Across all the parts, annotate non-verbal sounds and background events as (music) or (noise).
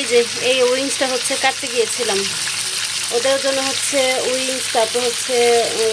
এই যে, এই উইংসটা হচ্ছে কাটতে গিয়েছিলাম। ওদের জন্য হচ্ছে উইংস তারপর হচ্ছে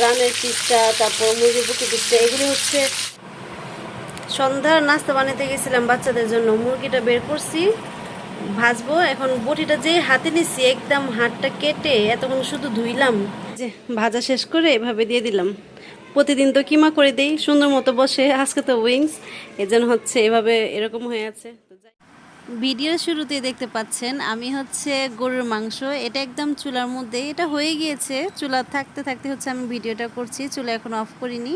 রানের পিসটা, তারপর মুরগির বুকি পিসটা, এগুলি হচ্ছে সন্ধ্যার নাস্তা বানাতে গেছিলাম বাচ্চাদের জন্য। মুরগিটা বের করছি, ভাজবো। এখন বটিটা যে হাতে নিছি, একদম হাতটা কেটে এতক্ষণ শুধু ধুইলাম। যে, ভাজা শেষ করে এভাবে দিয়ে দিলাম। প্রতিদিন তো কিমা করে দেই, সুন্দর মতো বসে। আজকে তো উইংস এজন্য হচ্ছে এভাবে এরকম হয়ে আছে। ভিডিওর শুরুতেই দেখতে পাচ্ছেন, আমি হচ্ছে গরুর মাংস, এটা একদম চুলার মধ্যে, এটা হয়ে গিয়েছে, চুলা থাকতে থাকতে হচ্ছে আমি ভিডিওটা করছি, চুলা এখন অফ করিনি।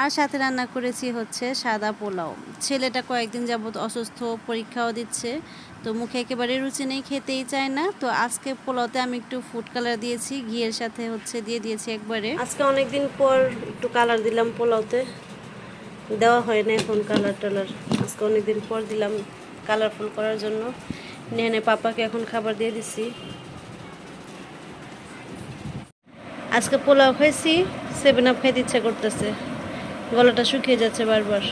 আর সাথে রান্না করেছি হচ্ছে সাদা পোলাও। ছেলেটা কয়েকদিন যাবত অসুস্থ, পরীক্ষাও দিচ্ছে, তো মুখে একেবারে রুচি নেই, খেতেই চায় না। তো আজকে পোলাওতে আমি একটু ফুড কালার দিয়েছি, ঘিয়ের সাথে হচ্ছে দিয়ে দিয়েছি একবারে। আজকে অনেকদিন পর একটু কালার দিলাম পোলাওতে। দেওয়া হয় না এখন কালার টালার। আজকে অনেকদিন পর দিলাম। কালারফুল করার জন্য। নেনে পাপাকে এখন খাবার দিয়ে দিছি। আজকে পোলাও খাইছি সেভেন আপ খাইতে ইচ্ছা করতেছে। গলাটা শুকিয়ে যাচ্ছে বারবার।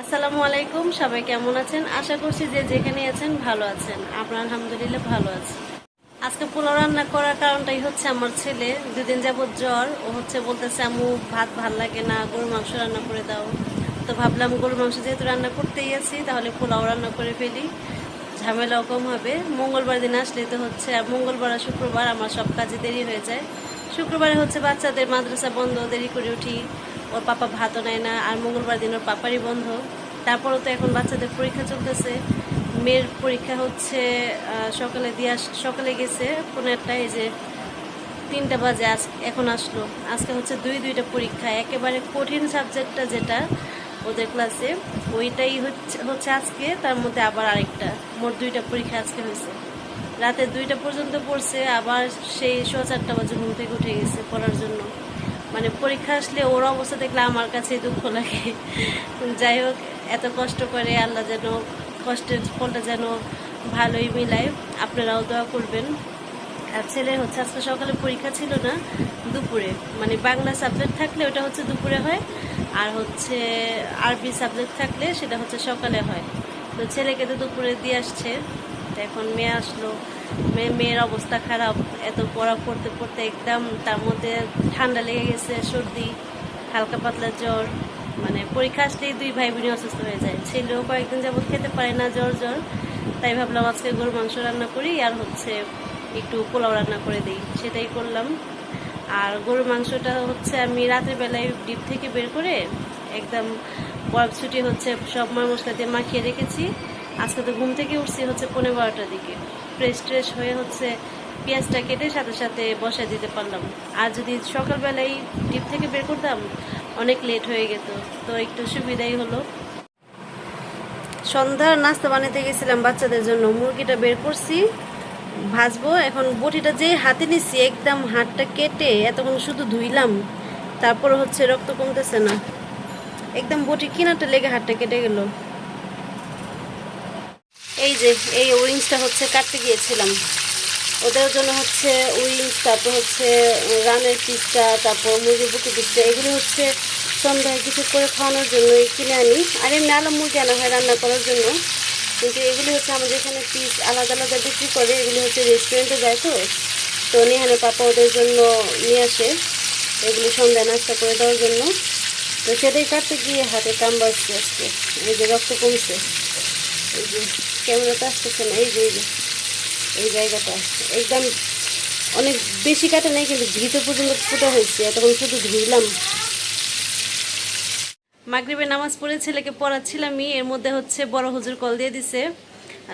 আসসালামু আলাইকুম, সবাই কেমন আছেন? আশা করছি যে যেখানে আছেন ভালো আছেন। আপনার আলহামদুলিল্লাহ ভালো আছে। আজকে পোলাও রান্না করার কারণটাই হচ্ছে আমার ছেলে। দুদিন যাবত জ্বর, ও হচ্ছে বলতেছে আমু ভাত ভালো লাগে না গরু মাংস রান্না করে দাও। তো ভাবলাম গরু মাংস যেহেতু রান্না করতেই আছি, তাহলে পোলাও রান্না করে ফেলি। ঝামেলাও কম হবে। মঙ্গলবার দিন আসলে তো হচ্ছে, আর মঙ্গলবার আর শুক্রবার আমার সব কাজে দেরি হয়ে যায়। শুক্রবারে হচ্ছে বাচ্চাদের মাদ্রাসা বন্ধ, দেরি করে উঠি। ওর পাপা ভাতও নেয় না, আর মঙ্গলবার দিন ওর পাপারই বন্ধ। তারপরও তো এখন বাচ্চাদের পরীক্ষা চলতেছে। মেয়ের পরীক্ষা হচ্ছে সকালে দিয়ে আস, সকালে গেছে, কোনো একটা এই যে তিনটা বাজে আজ, এখন আসলো। আজকে হচ্ছে দুই, দুইটা পরীক্ষা। একেবারে কঠিন সাবজেক্টটা যেটা ওদের ক্লাসে ওইটাই হচ্ছে হচ্ছে আজকে, তার মধ্যে আবার আরেকটা। মোট দুইটা পরীক্ষা আজকে হয়েছে। রাতে দুইটা পর্যন্ত পড়ছে, আবার সেই সোয়া চারটা বাজে ঘুম থেকে উঠে গেছে পড়ার জন্য। মানে পরীক্ষা আসলে ওর অবস্থা দেখলে আমার কাছে দুঃখ লাগে। যাই হোক, এত কষ্ট করে আল্লাহ যেন কষ্টের ফলটা যেন ভালোই মিলায়। আপনারাও দোয়া করবেন। আর ছেলে হচ্ছে, আজকে সকালে পরীক্ষা ছিল না, দুপুরে। মানে বাংলা সাবজেক্ট থাকলে ওটা হচ্ছে দুপুরে হয় আর হচ্ছে আরবি সাবজেক্ট থাকলে সেটা হচ্ছে সকালে হয়। তো ছেলেকে তো দুপুরে দিয়ে আসছে। এখন মেয়ে আসলো। মেয়ে মেয়ের অবস্থা খারাপ। এত পড়া পড়তে পড়তে একদম তার মধ্যে ঠান্ডা লেগে গেছে, সর্দি, হালকা পাতলা জ্বর। মানে পরীক্ষা আসলেই দুই ভাই বোনই অসুস্থ হয়ে যায়। ছেলেও কয়েকদিন যাবত খেতে পারে না জ্বর জ্বর। তাই ভাবলাম আজকে গরুর মাংস রান্না করি আর হচ্ছে একটু পোলাও রান্না করে দিই। সেটাই করলাম। আর গরুর মাংসটা হচ্ছে আমি রাতের বেলায় ডিপ থেকে বের করে একদম বরফ ছুটি হচ্ছে সব মার মশলা দিয়ে মাখিয়ে রেখেছি। আজকে তো ঘুম থেকে উঠছি হচ্ছে পনেরো বারোটার দিকে। ফ্রেশ ট্রেশ হয়ে হচ্ছে পেঁয়াজটা কেটে সাথে সাথে বসায় দিতে পারলাম। আর যদি সকালবেলায় ডিপ থেকে বের করতাম, অনেক লেট হয়ে যেত। তো একটু সুবিধাই হলো। সন্ধ্যার নাস্তা বানাতে গেছিলাম বাচ্চাদের জন্য। মুরগিটা বের করছি। ভাজবো। এখন বটিটা যে হাতে নিছি, একদম হাতটা কেটে এতক্ষণ শুধু ধুইলাম, তারপর হচ্ছে রক্ত কমতেছে না। একদম বটি কিনারটা লেগে হাতটা কেটে গেল। এই যে, এই উইংসটা হচ্ছে কাটতে গিয়েছিলাম। ওদের জন্য হচ্ছে উইংস তারপর হচ্ছে রানের পিসটা, তারপর মুরগির বুকি পিসটা, এগুলো হচ্ছে সন্ধ্যায় কিছু করে খাওয়ানোর জন্য কিনে আনি। আর এমনি আলো মুরগি আনা হয় রান্না করার জন্য। কিন্তু এগুলি হচ্ছে আমাদের এখানে পিস আলাদা আলাদা বিক্রি করে, এগুলি হচ্ছে রেস্টুরেন্টে যায় তো। তো নিহানে পাপা ওদের জন্য নিয়ে আসে। এগুলি সন্ধ্যায় নাস্তা করে দেওয়ার জন্য। তো সেটাই কাটতে গিয়ে হাতে কামড় আসছে আজকে। এই যে রক্ত কমছে। এই যে ক্যামেরাতে আসতেছে না, এই যে এই যে, এই জায়গাটা। একদম অনেক বেশি কাটে নাই, কিন্তু ভিতর পর্যন্ত ফুটা হয়েছে। এতক্ষণ শুধু ধুইলাম মাগরিবের নামাজ পড়ে ছেলেকে পড়াচ্ছিলামই এর মধ্যে হচ্ছে বড় হুজুর কল দিয়ে দিছে।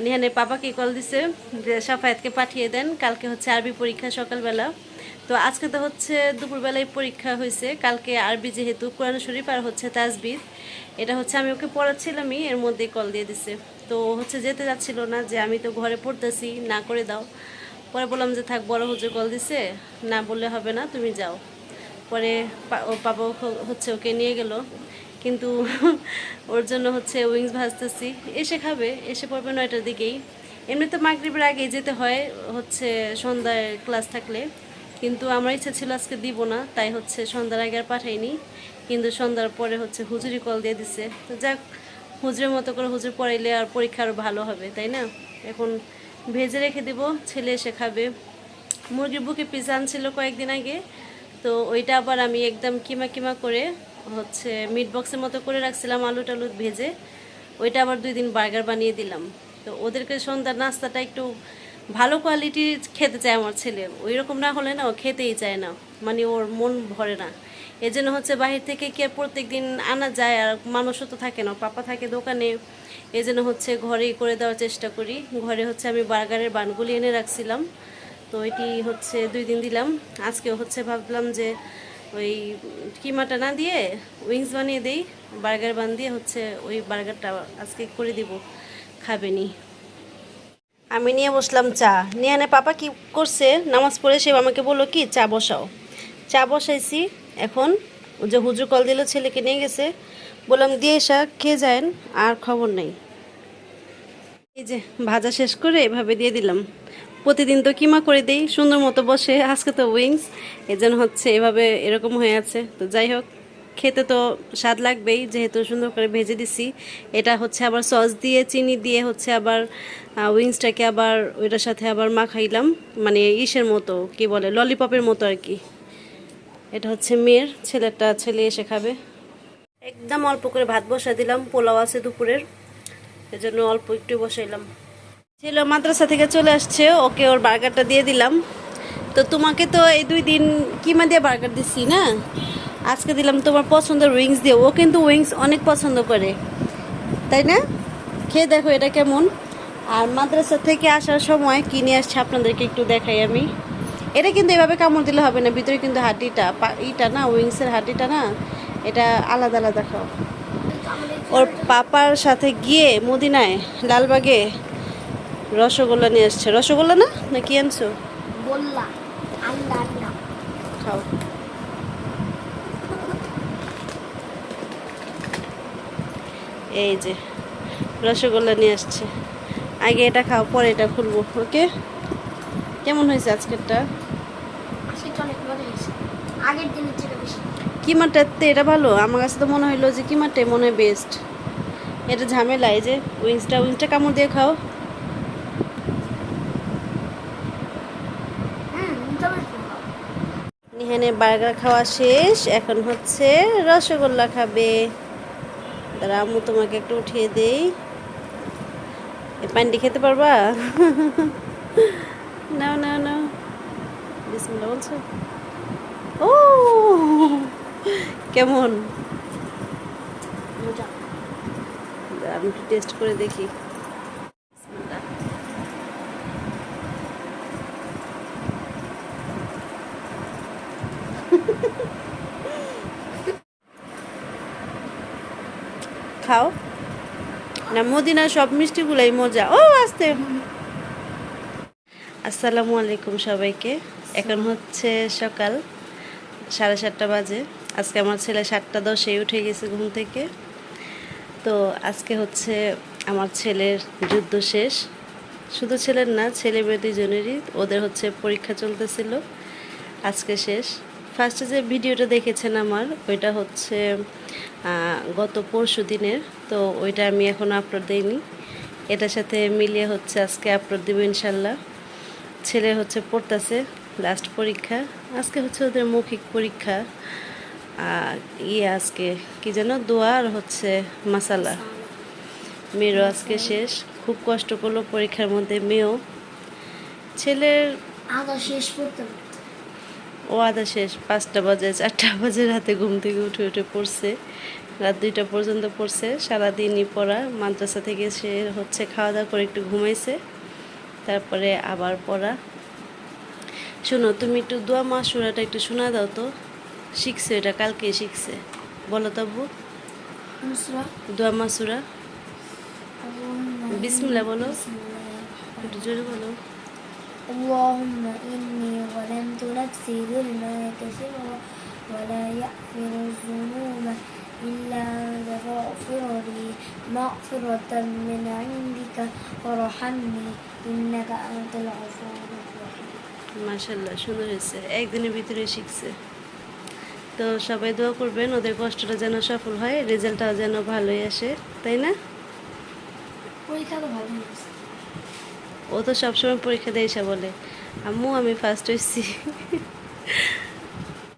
নিহানের পাপাকে কল দিছে, যে সাফায়াতকে পাঠিয়ে দেন, কালকে হচ্ছে আরবি পরীক্ষা সকালবেলা। তো আজকে তো হচ্ছে দুপুরবেলায় পরীক্ষা হয়েছে, কালকে আরবি যেহেতু কোরআন শরীফ আর হচ্ছে তাজবিদ এটা হচ্ছে আমি ওকে পড়াচ্ছিলামই, এর মধ্যেই কল দিয়ে দিছে। তো হচ্ছে যেতে যাচ্ছিল না যে আমি তো ঘরে পড়তেছি, না করে দাও। পরে বললাম যে থাক, বড় হুজুর কল দিছে, না বললে হবে না, তুমি যাও। পরে পাপা হচ্ছে ওকে নিয়ে গেল। কিন্তু ওর জন্য হচ্ছে উইংস ভাজতেছি। এসে খাবে, এসে পড়বে নয়টার দিকেই। এমনি তো মাগরিবের আগেই যেতে হয় হচ্ছে সন্ধ্যায় ক্লাস থাকলে। কিন্তু আমার ইচ্ছা ছিল আজকে দিব না, তাই হচ্ছে সন্ধ্যার আগে আর পাঠাইনি। কিন্তু সন্ধ্যার পরে হচ্ছে হুজুরি কল দিয়ে দিছে। তো যাক, হুজুরের মতো করে হুজুর পড়াইলে আর পরীক্ষা আরও ভালো হবে, তাই না? এখন ভেজে রেখে দেব, ছেলে এসে খাবে। মুরগির বুকে পিজা আনছিল কয়েকদিন আগে। তো ওইটা আবার আমি একদম কিমা কিমা করে হচ্ছে মিট বক্সের মতো করে রাখছিলাম আলু টালু ভেজে। ওইটা আবার দুই দিন বার্গার বানিয়ে দিলাম। তো ওদেরকে সন্ধ্যার নাস্তাটা একটু ভালো কোয়ালিটির খেতে চায় আমার ছেলে। ওই রকম না হলে না ও খেতেই চায় না। মানে ওর মন ভরে না। এই জন্য হচ্ছে বাহির থেকে কি প্রত্যেক দিন আনা যায় আর মানুষও তো থাকে না, পাপা থাকে দোকানে। এই জন্য হচ্ছে ঘরেই করে দেওয়ার চেষ্টা করি। ঘরে হচ্ছে আমি বার্গারের বানগুলি এনে রাখছিলাম। তো এটি হচ্ছে দুই দিন দিলাম। আজকে হচ্ছে ভাবলাম যে ওই কিমাটা না দিয়ে উইংস বানিয়ে দেই বার্গার বান দিয়ে হচ্ছে ওই বার্গারটা আজকে করে দিব, খাবেনি। আমি নিয়ে বসলাম চা। নিয়ে এনে পাপা কি করছে? নামাজ পড়ে সে আমাকে বলল, কি, চা বসাও। চা বসাইছি, এখন যে হুজুর কল দিল, ছেলেকে নিয়ে গেছে। বললাম, দিয়ে এসা, খেয়ে যায়েন, আর খবর নেই। এই যে ভাজা শেষ করে এভাবে দিয়ে দিলাম। প্রতিদিন তো কিমা করে দেই, সুন্দর মতো বসে, আজকে তো উইংস এই জন্য হচ্ছে এভাবে এরকম হয়ে আছে। তো যাই হোক, খেতে তো স্বাদ লাগবেই, যেহেতু সুন্দর করে ভেজে দিছি। এটা হচ্ছে আবার সস দিয়ে, চিনি দিয়ে হচ্ছে আবার উইংসটাকে আবার ওইটার সাথে আবার মাখাইলাম। মানে ইসের মতো, কি বলে ললিপপের মতো আর কি। এটা হচ্ছে মেয়ের, ছেলেটা ছেলে এসে খাবে। একদম অল্প করে ভাত বসা দিলাম, পোলাও আছে দুপুরের। এজন্য অল্প একটু বসাইলাম। ছেলে মাদ্রাসা থেকে চলে আসছে, ওকে ওর বার্গারটা দিয়ে দিলাম। তো তোমাকে তো এই দুই দিন কিমা দিয়ে বার্গার দিছি না? আজকে দিলাম তোমার পছন্দের উইংস দিয়ে। ও কিন্তু উইংস অনেক পছন্দ করে, তাই না? খেয়ে দেখো এটা কেমন। আর মাদ্রাসা থেকে আসার সময় কিনে আসছে আপনাদেরকে একটু দেখাই আমি। এটা কিন্তু এভাবে কামড় দিলে হবে না, ভিতরে কিন্তু হাঁটিটা ইটা না, উইংসের হাঁটিটা না, এটা আলাদা আলাদা খাও। ওর পাপার সাথে গিয়ে মদিনায়, লালবাগে রসগোল্লা নিয়ে আসছে। রসগোল্লা না? না কি আনছো খাও। এই যে রসগোল্লা নিয়ে আসছে। আগে এটা খাও পরে এটা খুলবো ওকে? কেমন হয়েছে আজকেরটা? কিমাটাতে এটা ভালো? আমার কাছে তো মনে হইল যে কিমাটে মনে হয় বেস্ট এটা ঝামেলা এই যে উইংসটা উইংসটা কামড় দিয়ে খাও হুম তবে নিহানের বার্গার খাওয়া শেষ। এখন হচ্ছে রসগোল্লা খাবে। দাঁড়া আম্মু তোমাকে একটু উঠিয়ে দেই। পান্ডি খেতে পারবা? (laughs) নাও নাও নাও। বিসমিল্লাহ বলছো? ও কেমন? আমি একটু টেস্ট করে দেখি। খাও। না, মদিনা সব মিষ্টিগুলাই মজা। ও, আসতে। আসসালামু আলাইকুম সবাইকে। এখন হচ্ছে সকাল সাড়ে সাতটা বাজে। আজকে আমার ছেলে সাতটা দশে উঠে গেছে ঘুম থেকে। তো আজকে হচ্ছে আমার ছেলের যুদ্ধ শেষ। শুধু ছেলের না, ছেলে মেয়ে দুজনেরই। ওদের হচ্ছে পরীক্ষা চলতেছিল। আজকে শেষ। ফার্স্টে যে ভিডিওটা দেখেছেন আমার, ওইটা হচ্ছে গত পরশু দিনের, তো ওইটা আমি এখনও আপলোড দিইনি। এটার সাথে মিলিয়ে হচ্ছে আজকে আপলোড দেবো ইনশাল্লাহ। ছেলে হচ্ছে পড়তেছে লাস্ট পরীক্ষা। আজকে হচ্ছে ওদের মৌখিক পরীক্ষা। ইয়ে আজকে, কি যেন, দোয়া আর হচ্ছে মাসালা। মেয়েরও আজকে শেষ। খুব কষ্ট করল পরীক্ষার মধ্যে, মেয়েও। ছেলের আদা শেষ করতে ও আধা শেষ পাঁচটা বাজে চারটা বাজে রাতে ঘুম থেকে উঠে উঠে পড়ছে। রাত দুইটা পর্যন্ত পড়ছে সারাদিনই পড়া। মাদ্রাসা থেকে সে হচ্ছে খাওয়া দাওয়া করে একটু ঘুমাইছে তারপরে আবার পড়া। শোনো তুমি একটু দোয়া মাসুরাটা একটু শোনা দাও তো। শিখছে এটা কালকে শিখছে। বলো তবু দোয়া মাসুরা। বিসমিল্লাহ বলো। একটু জোরে বলো। اللهم إني ظلمت نفسي ظلما كثيرا ولا يغفر الذنوب إلا أنت فاغفر لي مغفرة من عندك وارحمني إنك أنت الغفور الرحيم মাশাল্লাহ সুন্দর হয়েছে একদিনের ভিতরে শিখছে তো সবাই দোয়া করবেন ওদের কষ্টটা যেন সফল হয় রেজাল্টটাও যেন ভালোই আসে তাই না পরীক্ষা তো ভালো হয়েছে ও তো সবসময় পরীক্ষা দিয়ে এসে বলে। আম্মু আমি ফার্স্ট হয়েছি।